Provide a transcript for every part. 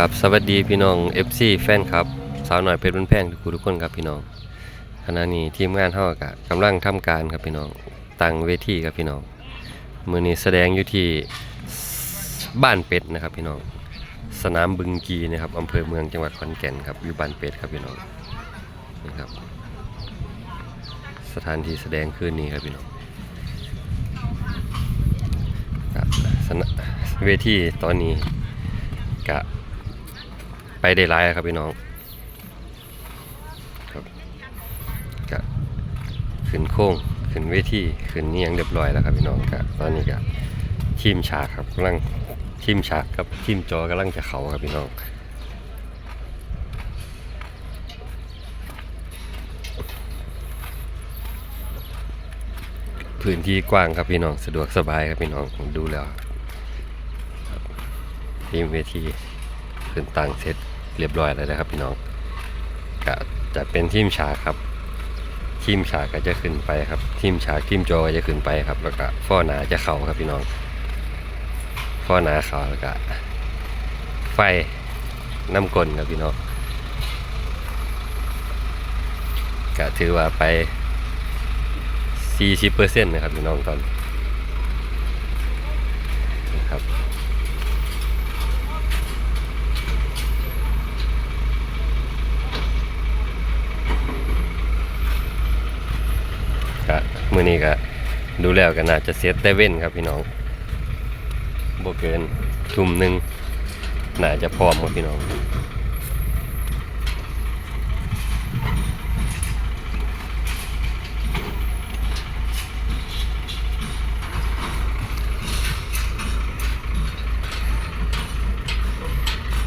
กับสวัสดีพี่น้อง FC แฟนครับ สาวหน่อยเพชรบุญแพงทุกทุกคนครับพี่น้องขณะนี้ทีมงานเฮากะกำลังทำการครับพี่น้องตั้งเวทีครับพี่น้องมือนี้แสดงอยู่ที่บ้านเป็ดนะครับพี่น้องสนามบึงกีนะครับอำเภอเมืองจังหวัดขอนแก่นครับอยู่บ้านเป็ดครับพี่น้องนี่ครับ สถานที่แสดงคืนนี้ครับพี่น้องครับเวทีตอนนี้กะ ไปได้ร้ายครับพี่น้องครับกะขึ้นโค้งขึ้นเวทีขึ้นนี่ยังเรียบร้อยแล้วครับพี่น้องกะตอนนี้กะทีมฉากครับกำลังทีมฉากกับทีมจอกำลังจะเขาครับพี่น้องพื้นที่กว้างครับพี่น้องสะดวกสบายครับพี่น้องดูแล้วทีมเวทีขึ้นตั้งเสร็จ เรียบร้อยแล้วนะครับพี่น้องก็จะเป็นทีมฉากครับ ทีมฉากก็จะขึ้นไปครับ ทีมฉากทีมโจก็จะขึ้นไปครับ แล้วก็ฟ้อหนาจะเข่าครับพี่น้องฟ้อหนาเข่าแล้วก็ไฟน้ำกลนครับพี่น้องก็ถือว่าไป 40%นะครับพี่น้องตอนนะครับ ก็ มือนี้ก็ดูแล้วก็น่าจะเซตแต่เว้นครับพี่น้องบเกินทุ่มหนึ่งน่าจะพร้อมครับพี่น้อง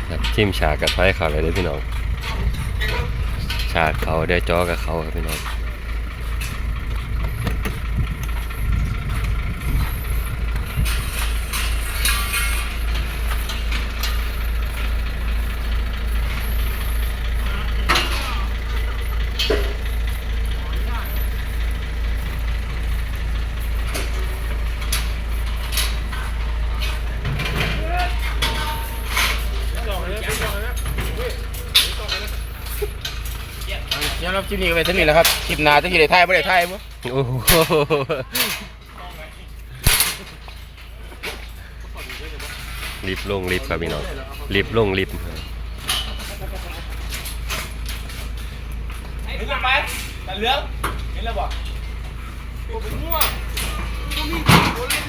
ครับทีมฉากกับไฟเขาเลยเด้อพี่น้อง ฉากเขาได้จอกับเขาครับพี่น้อง ยังรับคลิปนี้ก็ไปเท่านี้แหละครับคลิปหน้าจะกี่ได้ถ่ายไม่ได้ถ่ายบ่โอ้โหรีบลงรีบครับพี่น้องรีบลงรีบเห็นไปแต่เหลืองเห็นแล้วบ่ตัวเป็นม่วงตัวมีตัวเล่น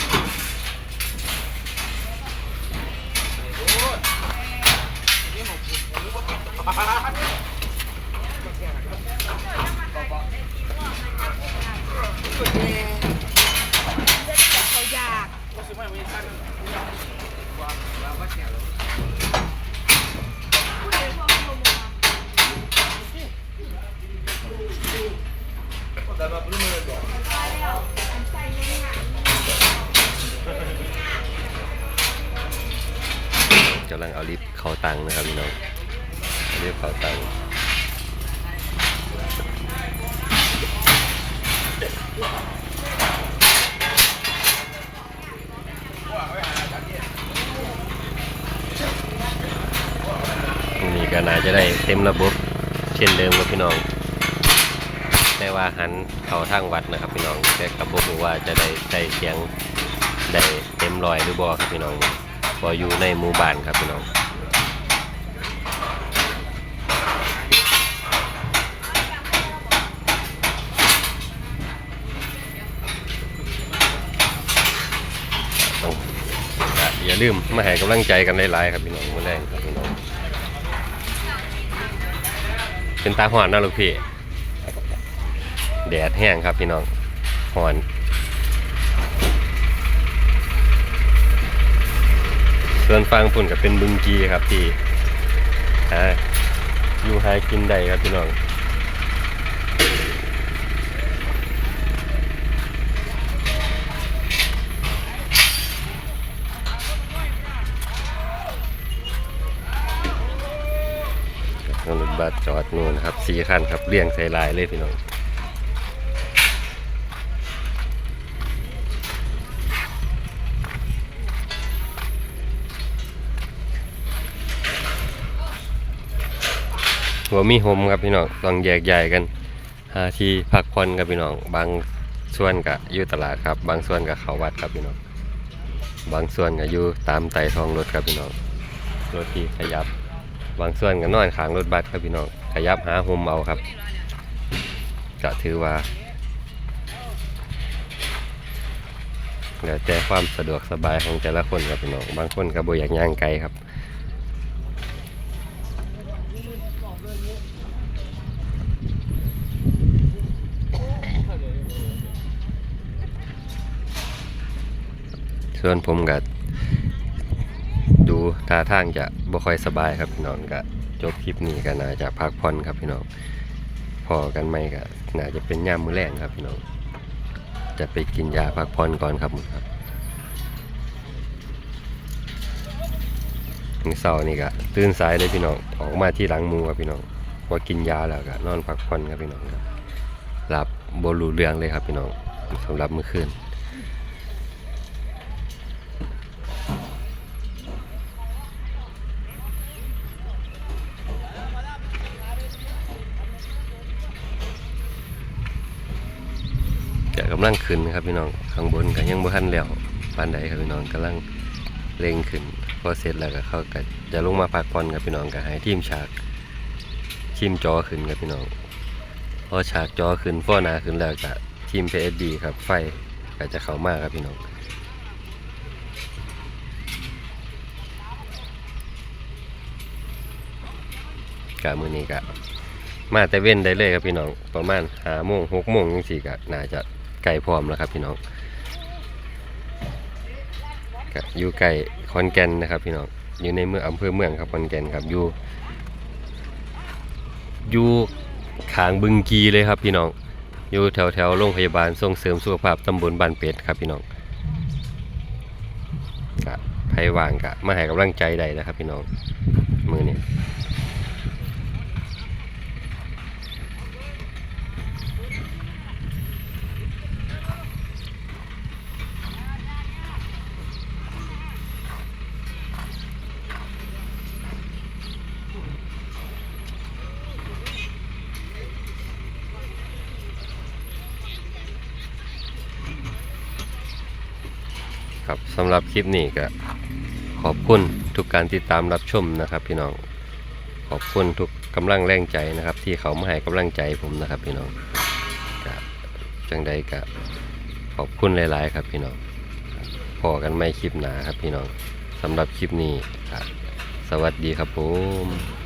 โอ้ยนี่หมก เขาอยากกำลังเอาลิฟต์เข้าตังนะครับพี่น้องเอาลิฟต์เข้าตัง นี่ก็น่าจะได้เต็มระบบเช่นเดิมครับพี่น้อง แต่ว่าหันเข้าทางวัดนะครับพี่น้องแต่กระบอกว่าจะได้ใส่เสียงได้เต็มรอยหรือบ่ครับพี่น้องพออยู่ในหมู่บ้านครับพี่น้องก็อย่า ลืมมาให้กำลังใจกันหลายๆครับพี่น้องมาแรงครับพี่น้องเป็นตาหอนนะลูกพี่แดดแห้งครับพี่น้องหอนส่วนฟังพุ่นกับเป็นบึงจีครับที่หาอยู่หากินได้ครับพี่น้อง รถบัสจอดนู่นนะครับสี่คันครับเรียงใส่ลายเลยพี่น้องหัวมีโฮมครับพี่น้องต้องแยกย้ายกันหาที่พักผ่อนครับพี่น้อง บางส่วนก็อยู่ตลาดครับ บางส่วนก็เขาวัดครับพี่น้อง บางส่วนก็อยู่ตามไต่ท้องรถครับพี่น้องรถที่ขยับ บางส่วนก็นอนข้างรถบัสครับพี่น้องขยับหาโฮมเอาครับก็ถือว่าแล้วแต่ความสะดวกสบายของแต่ละคนครับพี่น้องบางคนก็บ่อยากย่างไกลครับส่วนผมก็ดู ท่าทางจะบ่ค่อยสบายครับพี่น้องก็จบคลิปนี้ก็น่าจะพักผ่อนครับพี่น้องพอกันไหมก็น่าจะเป็นยามมื้อแรงครับพี่น้องจะไปกินยาพักผ่อนก่อนครับครับมื้อเช้านี่ก็ตื่นสายเลยพี่น้องออกมาที่หลังมูครับพี่น้องว่ากินยาแล้วก็นอนพักผ่อนครับพี่น้องครับหลับบ่รู้เรื่องเลยครับพี่น้องสำหรับเมื้อคืน จะกำลังขึ้นครับพี่น้องข้างบนก็ยังบ่ทันแล้วปานใดครับพี่น้องกำลังเร่งขึ้นพอเสร็จแล้วก็เขาก็จะลงมาพักผ่อนกับพี่น้องก็ให้ทีมฉากทีมจอขึ้นกับพี่น้องพอฉากจอขึ้นฟ้อนาขึ้นแล้วก็ทีม PSD ครับไฟก็จะเข้ามาครับพี่น้องกะมือนี้กะมาแต่เว้นได้เลยครับพี่น้องประมาณห้าโมงหกโมงยังสี่ก็น่าจะ ไก่พร้อมแล้วครับพี่น้องอยู่ไก่คอนแก่นนะครับพี่น้องอยู่ในเมืองอำเภอเมืองครับคอนแก่นครับอยู่อยู่ขางบึงกีเลยครับพี่น้องอยู่แถวแถวโรงพยาบาลส่งเสริมสุขภาพตำบลบ้านเป็ดครับพี่น้องกะไผว่างกะมาให้กำลังใจได้นะครับพี่น้องมือเนี้ ครับสำหรับคลิปนี้ก็ขอบคุณทุกการติดตามรับชมนะครับ พี่น้องขอบคุณทุกกำลังแรงใจนะครับ ที่เขามาให้กำลังใจผมนะครับ พี่น้องก็จังใดก็ขอบคุณหลาย ๆ ครับพี่น้องพอกันไม่คลิปหนาครับพี่น้องสำหรับคลิปนี้สวัสดีครับผม